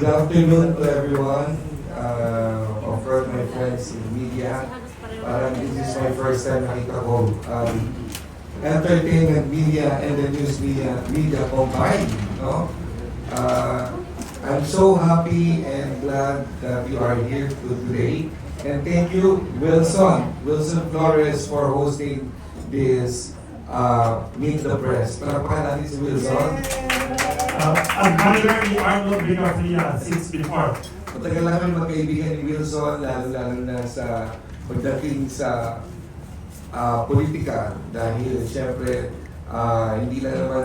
Good afternoon to everyone. Uh, of course, my friends in media. Parang this is my first time nakita ko um, entertainment media and the news media, media combined. No? Uh, I'm so happy and glad that you are here today. And thank you, Wilson, Wilson Flores, for hosting this uh, Meet the Press. Palakpakan natin si Wilson. Uh, known ni Arnold Vigafria since before. Matagal na kami magkaibigan ni Wilson, lalo-lalo na sa pagdating sa ah, politika dahil siyempre ah, hindi lang naman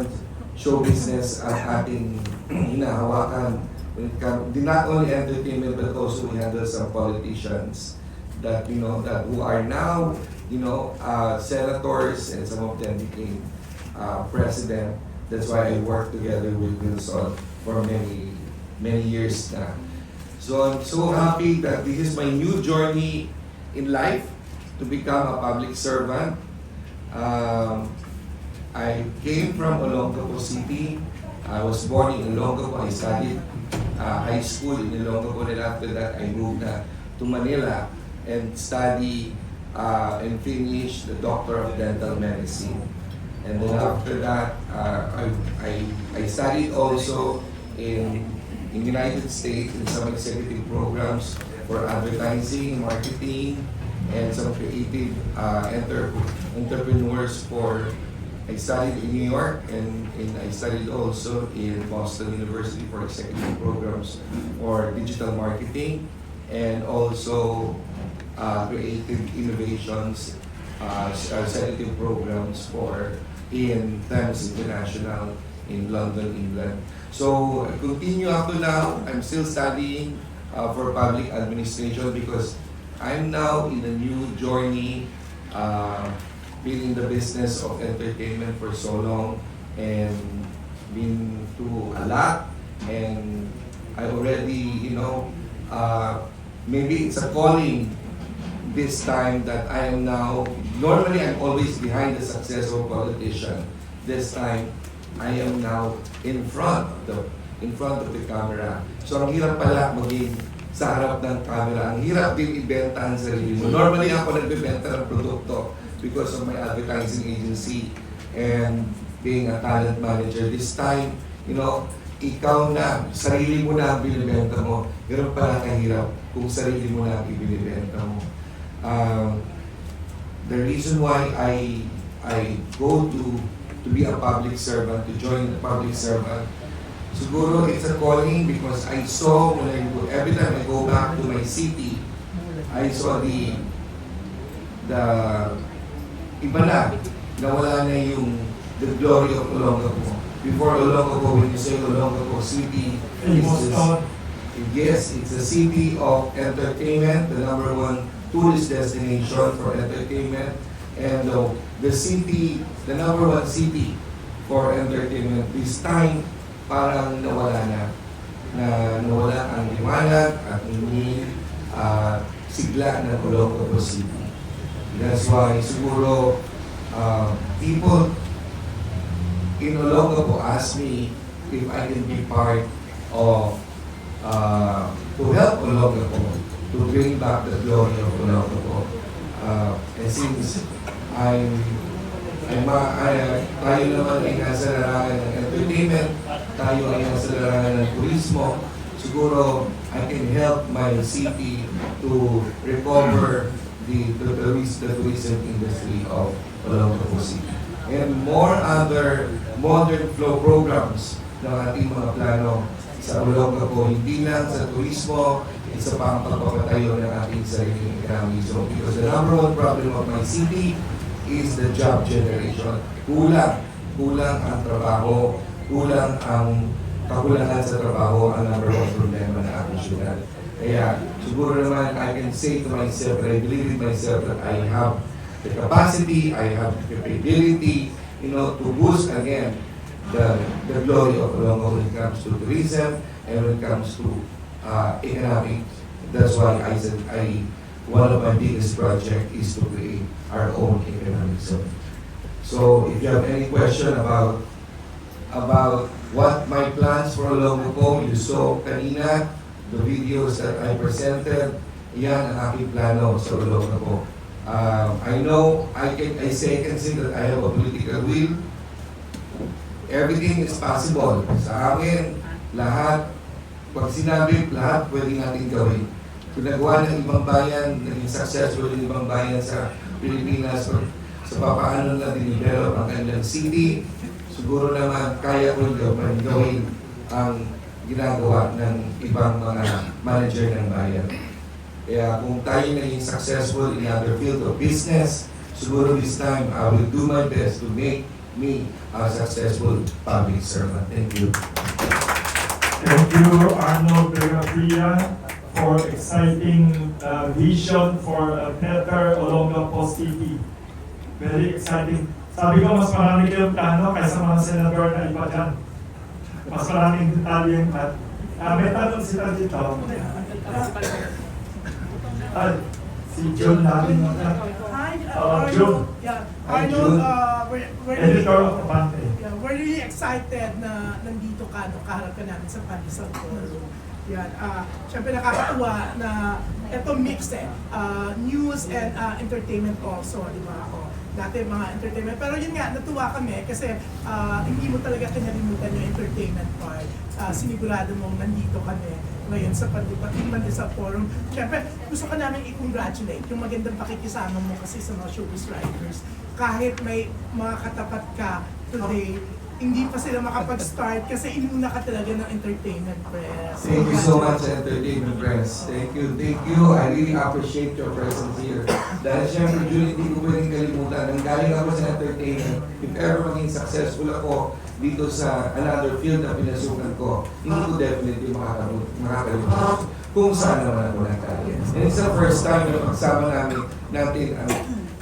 show business ang ating hinahawakan. When it come, di not only entertainment but also we handle some politicians that you know that who are now you know uh, senators and some of them became uh, president. That's why I worked together with Wilson for many many years na. So I'm so happy that this is my new journey in life to become a public servant. Um, I came from Olongapo City. I was born in Olongapo. I studied uh, high school in Olongapo. And after that, I moved uh, to Manila and study uh, and finish the Doctor of Dental Medicine. And then after that, uh, I, I, I studied also in in United States in some executive programs for advertising, marketing, and some creative uh, enter- entrepreneurs for I studied in New York and, and I studied also in Boston University for executive programs for digital marketing and also uh, creative innovations, uh, executive programs for in Thames International in London, England. So I continue up to now. I'm still studying uh, for public administration because I'm now in a new journey. Uh, been in the business of entertainment for so long and been through a lot and I already, you know, uh, maybe it's a calling this time that I am now, normally I'm always behind the successful politician. This time, I am now in front the in front of the camera. So ang hirap pala maging sa harap ng camera. Ang hirap din ibenta ang sarili mo. Normally ako nagbebenta ng produkto because of my advertising agency and being a talent manager. This time, you know, ikaw na, sarili mo na ang binibenta mo. Ganun pala kahirap kung sarili mo na ang ibinibenta mo. Um, the reason why I I go to to be a public servant, to join the public servant, siguro it's a calling because I saw when I go, every time I go back to my city, I saw the the iba na, nawala na yung the glory of Olongapo. Before Olongapo, when you say Olongapo City, it's. Yes, it's a city of entertainment, the number one tourist destination for entertainment. And uh, the city, the number one city for entertainment. This time, parang nawala na. Na nawala ang liwanag at hindi uh, sigla ng Olongapo City. That's why siguro uh, people in Olongapo ask me if I can be part of uh, to help Olongapo to bring back the glory of Olongapo. Uh, and since I'm, I'm I, tayo naman ay nasa larangan ng entertainment, tayo ay nasa larangan ng turismo, siguro I can help my city to recover the, the, the, the tourism industry of Olongapo City. And more other modern flow programs ng ating mga plano sa Olongapo, hindi lang sa turismo, isa pa ang pagpapatayo ng ating sariling economy zone. Because the number one problem of my city is the job generation. Kulang, kulang ang trabaho, kulang ang kakulangan sa trabaho ang number one problema ng ating syudad. Kaya siguro naman I can say to myself, I believe in myself that I have the capacity, I have the capability, you know, to boost again the, the glory of Olongapo when it comes to tourism and when it comes to uh, economic. That's why I said I one of my biggest project is to create our own economic zone. So if you have any question about about what my plans for Olongapo, you saw kanina, the videos that I presented, yan ang aking plano sa Olongapo. Um, I know, I can, I say, I can say that I have a political will. Everything is possible. Sa akin, lahat, pag sinabi, lahat pwede natin gawin. Kung nagawa ng ibang bayan, naging successful ng ibang bayan sa Pilipinas, sa, sa papaano na dinevelop ang kanilang city, siguro naman kaya ko gawin, gawin ang ginagawa ng ibang mga manager ng bayan. Kaya kung tayo naging successful in other field of business, siguro this time I will do my best to make me a successful public servant. Thank you. Thank you, Arnold Bergafria, for exciting uh, vision for a better Olongapo City. Very exciting. Sabi ko, mas marami kayong plano kaysa mga senador na iba dyan. Mas maraming detalye yung plan. Ah, may tanong sila dito. Ay, si June natin mo dyan. Hi, uh, Uh, Arnold. June. Yeah, Arnold, uh, we're, we're, Editor of Abante. yeah, we're really excited na nandito ka, no, kaharap ka namin sa Pandesal Forum. Yan, uh, syempre nakakatuwa na ito mix eh, uh, news and uh, entertainment also, di ba? O, dati mga entertainment. Pero yun nga, natuwa kami kasi uh, hindi mo talaga kinalimutan yung entertainment part. Uh, sinigurado mong nandito kami ngayon sa Pandesal Forum. Syempre, gusto ka namin i-congratulate yung magandang pakikisama mo kasi sa mga showbiz writers. Kahit may mga katapat ka today, hindi pa sila makapag-start kasi inuna ka talaga ng entertainment press. Thank you so much, Entertainment Press. Thank you, thank you. I really appreciate your presence here. Dahil siyempre, June, hindi ko pwedeng kalimutan. Nang galing ako sa entertainment, if ever maging successful ako dito sa another field na pinasukan ko, hindi ko definitely makakalimut- makakalimutan kung saan naman ako nagkaya. And it's the first time na pagsama namin natin ang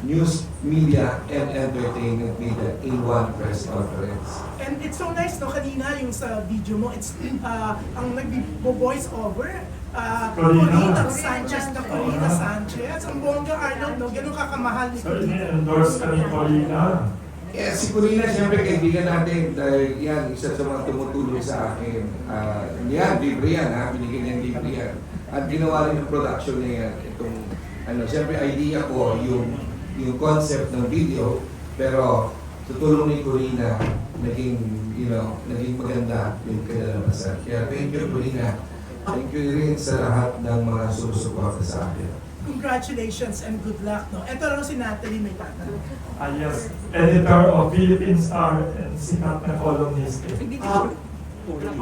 news, media, and entertainment media in one press conference. And it's so nice, no? Kanina yung sa video mo, it's uh, ang nag-voice over. Uh, Corina. Corina Sanchez na Corina Sanchez. Ang bongga Arnold, no? Ganun kakamahal ni So, Corina. ini-endorse ka ni Paulina. Yeah, si Corina, siyempre kaibigan natin dahil yan, isa sa mga tumutulong sa akin. Ah, yan, libre yan ha, binigyan niya libre yan. At ginawa rin ng production niya yan. Itong, ano, siyempre idea ko yung, yung concept ng video, pero sa tulong ni Corina, naging, you know, naging maganda yung kinalabasan. Kaya thank you, Corina. Thank you rin sa lahat ng mga sumusuporta sa akin. Congratulations and good luck, no? Ito lang si Natalie may tatanong. Ah, yes, editor of Philippine Star and sikat na columnist. Ah,